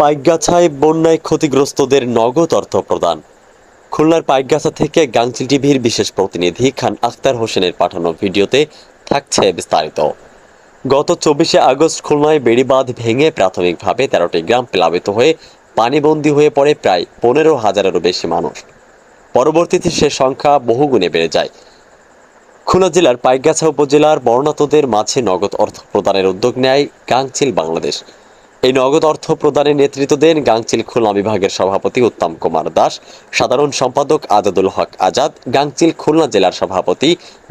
পাইকগাছায় বন্যায় ক্ষতিগ্রস্তদের নগদ অর্থ প্রদান। খুলনার পাইকগাছা থেকে গাংচিল টিভির বিশেষ প্রতিনিধি খান আখতার হোসেনের পাঠানো ভিডিওতে থাকছে বিস্তারিত। গত চব্বিশে আগস্ট খুলনায় বেড়িবাঁধ ভেঙে প্রাথমিকভাবে তেরোটি গ্রাম প্লাবিত হয়ে পানিবন্দী হয়ে পড়ে প্রায় পনেরো হাজারেরও বেশি মানুষ। পরবর্তীতে সে সংখ্যা বহুগুণে বেড়ে যায়। খুলনা জেলার পাইকগাছা উপজেলার বর্ণাতদের মাঝে নগদ অর্থ প্রদানের উদ্যোগ নেয় গাংচিল বাংলাদেশ। এই নগদ অর্থ প্রদানের নেতৃত্ব দেন গাংচিল খুলনা বিভাগের সভাপতি উত্তম কুমার দাস, সাধারণ সম্পাদক আজাদুল হক আজাদ, গাংচিল খুলনা জেলার সভাপতি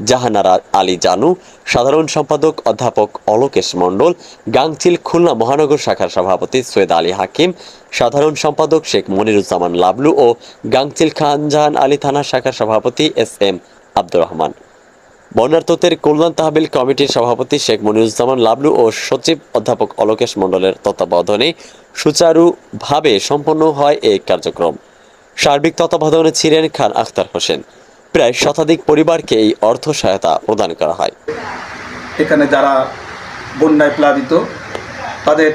জাহানারা আলী জানু, সাধারণ সম্পাদক অধ্যাপক অলোকেশ মণ্ডল, গাংচিল খুলনা মহানগর শাখার সভাপতি সৈয়দ আলী হাকিম, সাধারণ সম্পাদক শেখ মনিরুজ্জামান লাবলু ও গাংচিল খানজাহান আলী থানা শাখার সভাপতি এস এম আব্দুর রহমান। বন্যার্থদের কল্যাণ তহবিল কমিটির সভাপতি শেখ মনিরুজ্জামান লাবলু ও সচিব অধ্যাপক অলোকেশ মণ্ডলের তত্ত্বাবধানে সুচারুভাবে সম্পন্ন হয় এই কার্যক্রম। সার্বিক তত্ত্বাবধানে ছিলেন খান আখতার হোসেন। প্রায় শতাধিক পরিবারকে এই অর্থ সহায়তা প্রদান করা হয়। এখানে যারা বন্যায় প্লাবিত, তাদের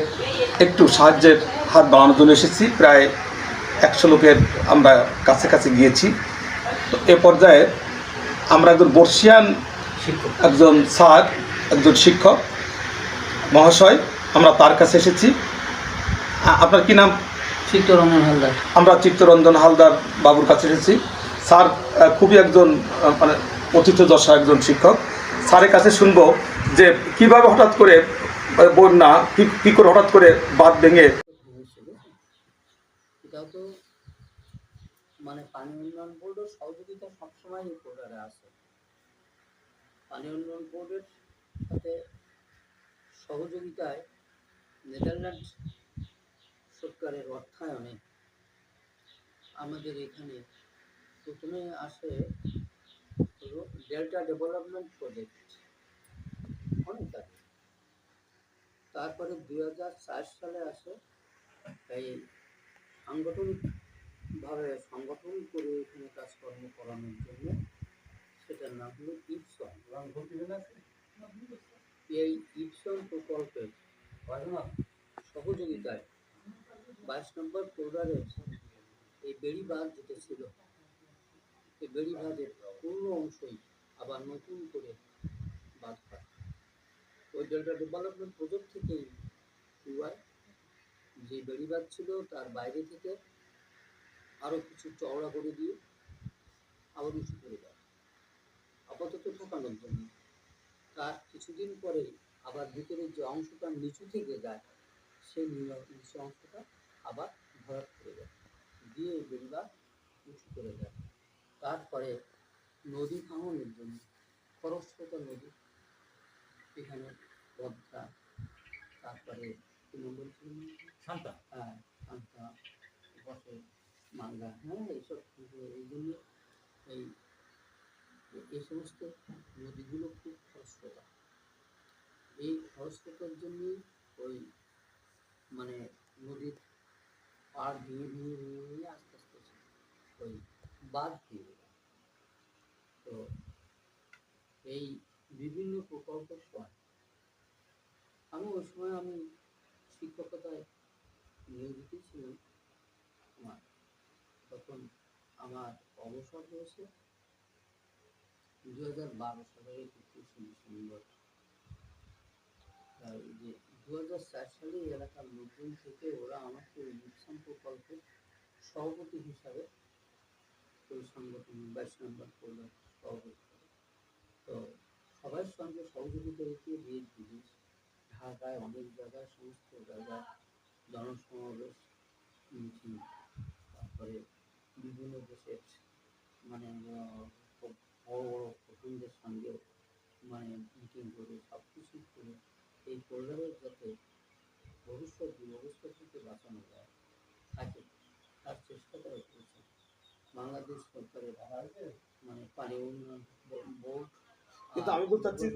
একটু সাহায্যের হাত বাড়ানোর জন্য এসেছি। প্রায় একশো লোকের আমরা কাছে কাছে গিয়েছি। তো এ পর্যায়ে আমরা একজন বর্ষিয়ান একজন স্যার একজন শিক্ষক মহাশয় আমরা তার কাছে এসেছি। আপনার কি নাম? চিত্তরঞ্জন হালদার। আমরা চিত্তরঞ্জন হালদার বাবুর কাছে এসেছি। স্যার খুবই একজন মানে অতিথ্যদশা একজন শিক্ষক। স্যারের কাছে শুনব যে কীভাবে হঠাৎ করে বন্যা কি- করে হঠাৎ করে বাঁধ ভেঙে মানে পানি উন্নয়ন বোর্ডের সহযোগিতা সবসময় এই আছে। পানি উন্নয়ন বোর্ডের সাথে সহযোগিতায় নেদারল্যান্ড সরকারের অর্থায়নে আমাদের এখানে প্রথমে আসে ডেল্টা ডেভেলপমেন্ট প্রজেক্ট। অনেক আগে। তারপরে দুই হাজার চার সালে আসে এই সাংগঠনিকভাবে সংগঠন করে এখানে কাজকর্ম করানোর জন্য। সেটার নাম হলো এই ইপসন প্রকল্পের সহযোগিতায় বাইশ নম্বর ফোল্ডারের এই বেড়িবাঁধ যেটা ছিল, এই বেড়িবাঁধের পূর্ণ অংশই আবার নতুন করে বাঁধ হয়। ওই ডেল্টা ডেভেলপমেন্ট প্রজেক্ট থেকেই হয়। যে বেড়িবাঁধ ছিল তার বাইরে থেকে আরও কিছু চওড়া করে দিয়ে আবার উঁচু করে দেয় আপাতত ঠকানোর জন্য তার কিছুদিন পরেই আবার ভিতরের যে অংশটা নিচু থেকে যায় সেই নিচু অংশটা আবার ভরাট করে যায় দিয়ে বেড়িবাঁধ উঁচু করে যায় তারপরে নদী ভাঙনের জন্য খরস্রোতা নদী এখানে পদ্মা তারপরে কি নাম বলছিলাম শান্তা? হ্যাঁ শান্তা বসে মালদা হ্যাঁ এইসব এই জন্য এই এই সমস্ত নদীগুলো খুব খরস্রোতা। এই খরস্রোতার জন্যই ওই মানে নদীর পাড় ভেঙে ভেঙে ভেঙে ভেঙে আস্তে আস্তে ওই বাঁধ দিয়ে তো এই বিভিন্ন প্রকল্পের সময় আমি ওই সময় আমি শিক্ষকতায় নিয়োজিত ছিলাম। আমার তখন আমার অবসর হয়েছে। দু হাজার বারো সালের একত্রিশে ডিসেম্বর। যে দু হাজার চার সালে এলাকার লোকজন থেকে ওরা আমাকে মিশন প্রকল্পের সভাপতি হিসাবে সংগঠন বাইশ নম্বর করল সভাপতি তো সবার সঙ্গে সহযোগিতা রেখে রেড জিনিস ঢাকায় অনেক জায়গায়, সমস্ত জায়গায় জনসমাবেশ তারপরে বিভিন্ন দেশের মানে বড় বড় প্রতিনিধিদের সঙ্গে মানে মিটিং করে সব কিছু করে এই পরিবারের যাতে ভবিষ্যৎ দুরবস্থা থেকে বাঁচানো যায় থাকে। তার চেষ্টা করা হয়েছে বাংলাদেশ সরকারের মানে পানি উন্নয়ন বোর্ড কিন্তু আমি বলতে চাচ্ছি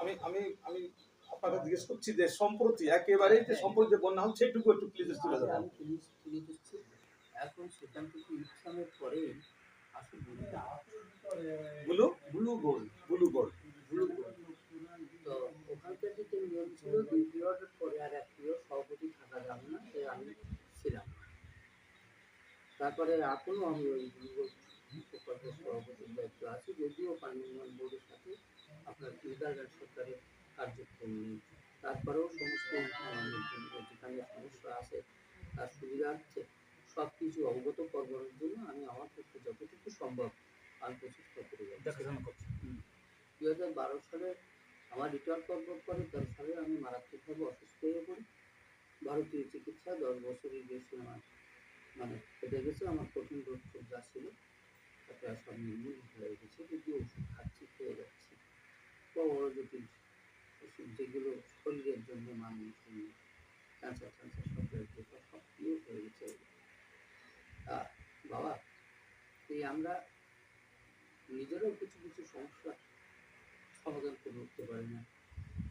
আমি আমি আমি আপনাকে জিজ্ঞেস করছি যে সম্প্রতি একেবারে যে সম্প্রতি যে বন্যা হচ্ছে এটুকু একটু প্লিজ তুলে আগে ধরুন। আমি পুলিশ তুলে দিচ্ছি। এখন সেখান থেকে ইসলামের পরেই আসে blue blue gold blue gold. Blue gold. তো ওখানকার যে নিয়ম ছিল দুই পিরিয়ডের পরে আর এক পিরিয়ড সভাপতি থাকা যাবে না, সে আমি তারপরে এখনও আমি ওই দুর্গোৎ প্রকল্পের সভাপতির দায়িত্ব আছে, যদিও পানি উন্নয়ন বোর্ডের সাথে আপনার নেদারল্যান্ড সরকারের কার্যক্রম নেই। তারপরেও সমস্ত যেখানে সমস্যা আছে, তার সুবিধার্থে সব কিছু অবগত করবার জন্য আমি আমার পক্ষে যতটুকু সম্ভব আমি প্রচেষ্টা দেখাশোনা করছে? দুই হাজার বারো সালে আমার রিটায়ার করবার পরে তেরো সালে আমি মারাত্মকভাবে অসুস্থ হয়ে পড়ি। ভারতীয় চিকিৎসা দশ বছরের বেশি আমার মানে কেটে গেছে, আমার কঠিন রোগ যা ছিল, তাতে সব নির্মূল হয়ে গেছে যদিও ওষুধ খাচ্ছি, খেয়ে যাচ্ছি। বড় জটিল ওষুধ যেগুলো শরীরের জন্য মানুষ ক্যান্সার ট্যান্সার সব হয়ে গেছে সব ইয়ে হয়ে গেছে তা বাবা এই আমরা নিজেরাও কিছু কিছু সমস্যা সমাধান করে উঠতে পারি না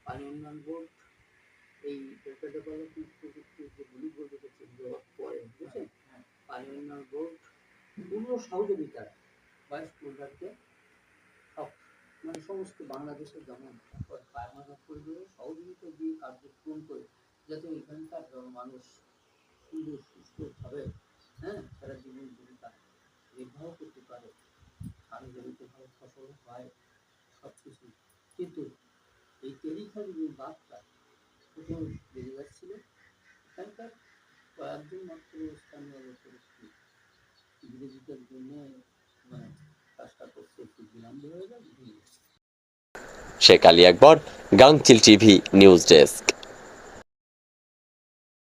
পানি উন্নয়ন বোর্ড এই ডেটা ডেভেলপমেন্ট প্রযুক্তি যে গুলি বলতে যেগুলো পরে বুঝছেন পানি উন্নয়ন বোর্ড পূর্ণ সহযোগিতায় বাইশ প্রোডাক্টকে মানে সমস্ত বাংলাদেশের যেমন পায়মানা পরিবারে সহযোগিতা দিয়ে কার্যক্রম করে যাতে এখানকার মানুষ সুন্দর সুস্থভাবে হ্যাঁ সারা জীবন জীবিকা নির্বাহ করতে পারে ধান জমিতে ভালো ফসল হয় সব কিছু কিন্তু এই টেরিখারি যে বাঘটা, প্রথম বেড়ে যাচ্ছিল এখানকার কয়েকজন মাত্র স্থানীয় লোকের বিরোধিতার জন্য মানে কাজটা করতে একটু বিলম্ব হয়ে যায় Sheikh Ali Akbar, Gangchil TV, news desk.